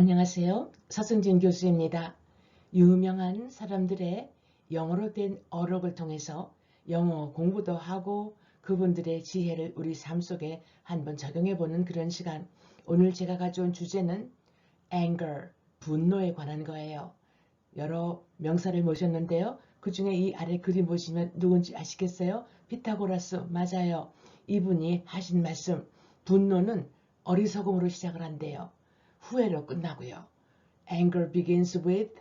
안녕하세요. 서승진 교수입니다. 유명한 사람들의 영어로 된 어록을 통해서 영어 공부도 하고 그분들의 지혜를 우리 삶 속에 한번 적용해 보는 그런 시간. 오늘 제가 가져온 주제는 anger, 분노에 관한 거예요. 여러 명사를 모셨는데요. 그 중에 이 아래 그림 보시면 누군지 아시겠어요? 피타고라스 맞아요. 이분이 하신 말씀 분노는 어리석음으로 시작을 한대요. 후회로 끝나고요. anger begins with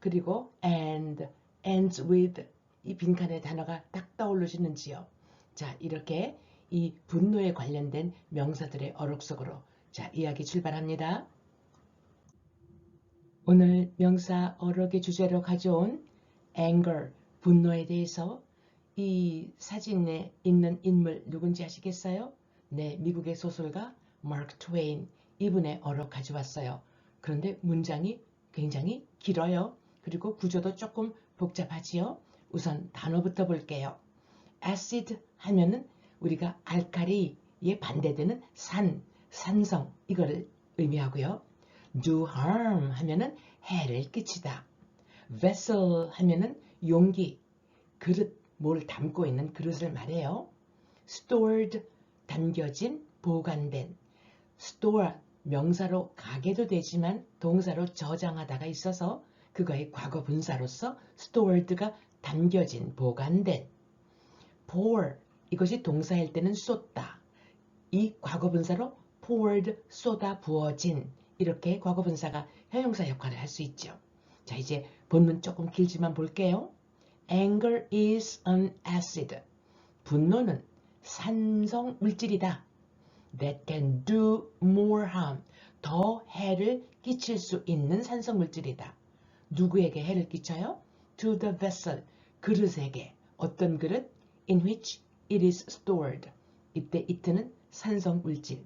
그리고 and ends with 이 빈칸의 단어가 딱 떠오르시는지요. 자 이렇게 이 분노에 관련된 명사들의 어록 속으로 자 이야기 출발합니다. 오늘 명사 어록의 주제로 가져온 anger, 분노에 대해서 이 사진에 있는 인물 누군지 아시겠어요? 네, 미국의 소설가 마크 트웨인 이분의 어록 가져왔어요. 그런데 문장이 굉장히 길어요. 그리고 구조도 조금 복잡하지요. 우선 단어부터 볼게요. acid 하면은 우리가 알카리에 반대되는 산, 산성 이거를 의미하고요. do harm 하면은 해를 끼치다. vessel 하면은 용기, 그릇, 뭘 담고 있는 그릇을 말해요. stored 담겨진, 보관된. store 명사로 가게도 되지만 동사로 저장하다가 있어서 그거의 과거 분사로서 stored가 담겨진, 보관된. pour 이것이 동사일 때는 쏟다. 이 과거 분사로 poured 쏟아 부어진 이렇게 과거 분사가 형용사 역할을 할 수 있죠. 자 이제 본문 조금 길지만 볼게요. Anger is an acid. 분노는 산성 물질이다. That can do more harm. 더 해를 끼칠 수 있는 산성 물질이다. 누구에게 해를 끼쳐요? To the vessel. 그릇에게. 어떤 그릇? In which it is stored. 이때 it는 산성 물질.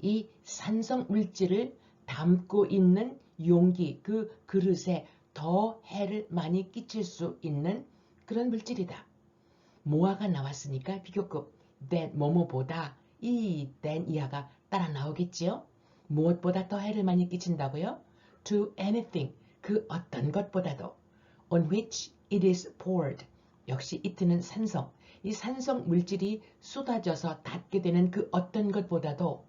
이 산성 물질을 담고 있는 용기, 그 그릇에 더 해를 많이 끼칠 수 있는 그런 물질이다. 모아가 나왔으니까 비교급 that 뭐뭐보다 이 than 이하가 따라 나오겠지요. 무엇보다 더 해를 많이 끼친다고요? To anything, 그 어떤 것보다도. On which it is poured. 역시 it는 산성. 이 산성 물질이 쏟아져서 닿게 되는 그 어떤 것보다도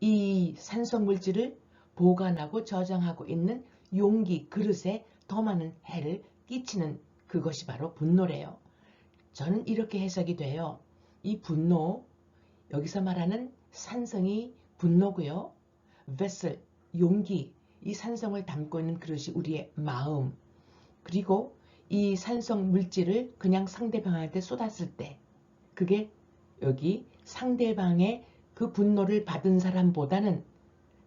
이 산성 물질을 보관하고 저장하고 있는 용기, 그릇에 더 많은 해를 끼치는 그것이 바로 분노래요. 저는 이렇게 해석이 돼요. 이 분노, 여기서 말하는 산성이 분노고요. vessel, 용기, 이 산성을 담고 있는 그릇이 우리의 마음. 그리고 이 산성 물질을 그냥 상대방한테 쏟았을 때 그게 여기 상대방의 그 분노를 받은 사람보다는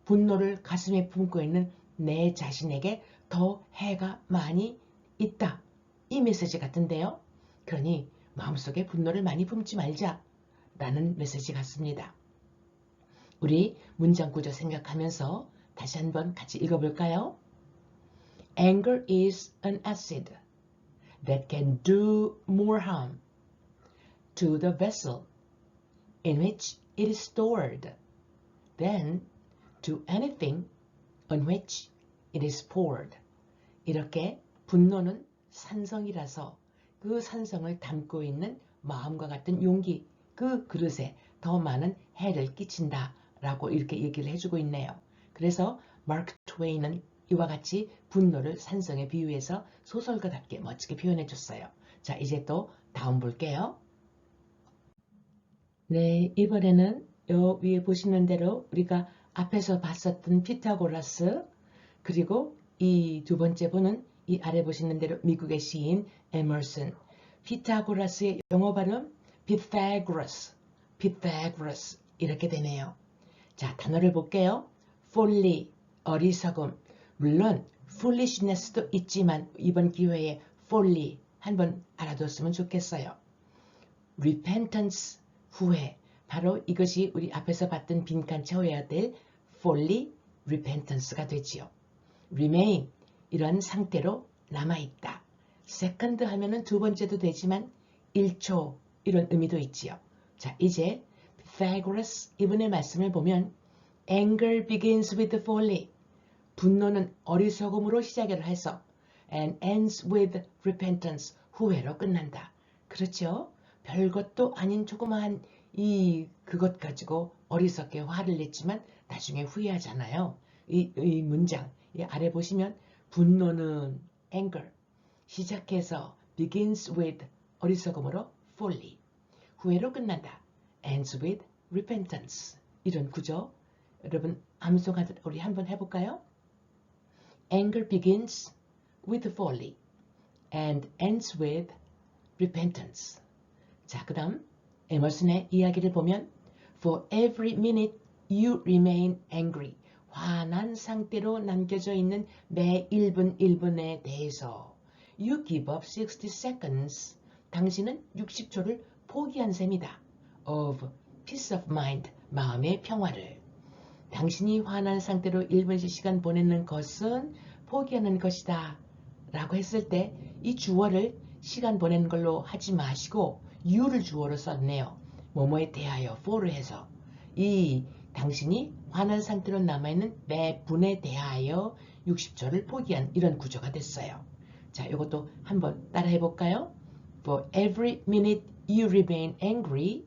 분노를 가슴에 품고 있는 내 자신에게 더 해가 많이 있다. 이 메시지 같은데요. 그러니 마음속에 분노를 많이 품지 말자 라는 메시지 같습니다. 우리 문장 구조 생각하면서 다시 한번 같이 읽어볼까요? Anger is an acid that can do more harm to the vessel in which it is stored than to anything on which it is poured. 이렇게 분노는 산성이라서 그 산성을 담고 있는 마음과 같은 용기, 그 그릇에 더 많은 해를 끼친다 라고 이렇게 얘기를 해주고 있네요. 그래서 마크 트웨이는 이와 같이 분노를 산성에 비유해서 소설가답게 멋지게 표현해 줬어요. 자 이제 또 다음 볼게요. 네 이번에는 요 위에 보시는 대로 우리가 앞에서 봤었던 피타고라스 그리고 이 두 번째 분은 이 아래 보시는 대로 미국의 시인 에머슨 피타고라스의 영어 발음 Pythagoras, Pythagoras 이렇게 되네요. 자 단어를 볼게요. folly, 어리석음. 물론 foolishness도 있지만 이번 기회에 folly 한번 알아뒀으면 좋겠어요. repentance, 후회. 바로 이것이 우리 앞에서 봤던 빈칸 채워야 될 folly, repentance가 되지요. remain, 이런 상태로 남아있다. second 하면은 두 번째도 되지만 1초 이런 의미도 있지요. 자, 이제 Pythagoras 이분의 말씀을 보면 anger begins with folly. 분노는 어리석음으로 시작을 해서 and ends with repentance 후회로 끝난다. 그렇죠? 별것도 아닌 조그마한 이 그것 가지고 어리석게 화를 냈지만 나중에 후회하잖아요. 이, 이 문장 이 아래 보시면 분노는 anger 시작해서 begins with 어리석음으로 folly 후회로 끝난다. ends with repentance 이런 구조 여러분 암송하듯 우리 한번 해볼까요? Anger begins with folly and ends with repentance. 자, 그 다음 에머슨의 이야기를 보면 For every minute you remain angry. 화난 상태로 남겨져 있는 매 1분 1분에 대해서 You give up 60 seconds. 당신은 60초를 포기한 셈이다. Of peace of mind. 마음의 평화를. 당신이 화난 상태로 1분씩 시간 보내는 것은 포기하는 것이다. 라고 했을 때 이 주어를 시간 보내는 걸로 하지 마시고 you를 주어로 썼네요. 뭐뭐에 대하여 for를 해서 이 당신이 화난 상태로 남아있는 매 분에 대하여 60초를 포기한 이런 구조가 됐어요. 자, 이것도 한번 따라해 볼까요? For every minute you remain angry,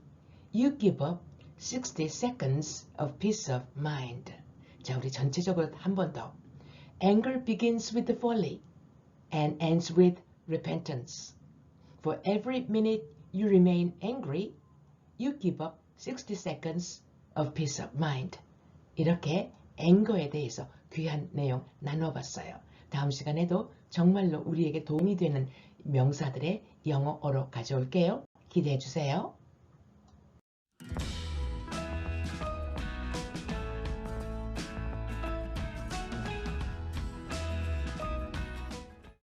you give up 60 seconds of peace of mind. 자, 우리 전체적으로 한 번 더. Anger begins with folly and ends with repentance. For every minute you remain angry, you give up 60 seconds of peace of mind. 이렇게 앵거에 대해서 귀한 내용 나눠봤어요. 다음 시간에도 정말로 우리에게 도움이 되는 명사들의 영어어로 가져올게요. 기대해 주세요.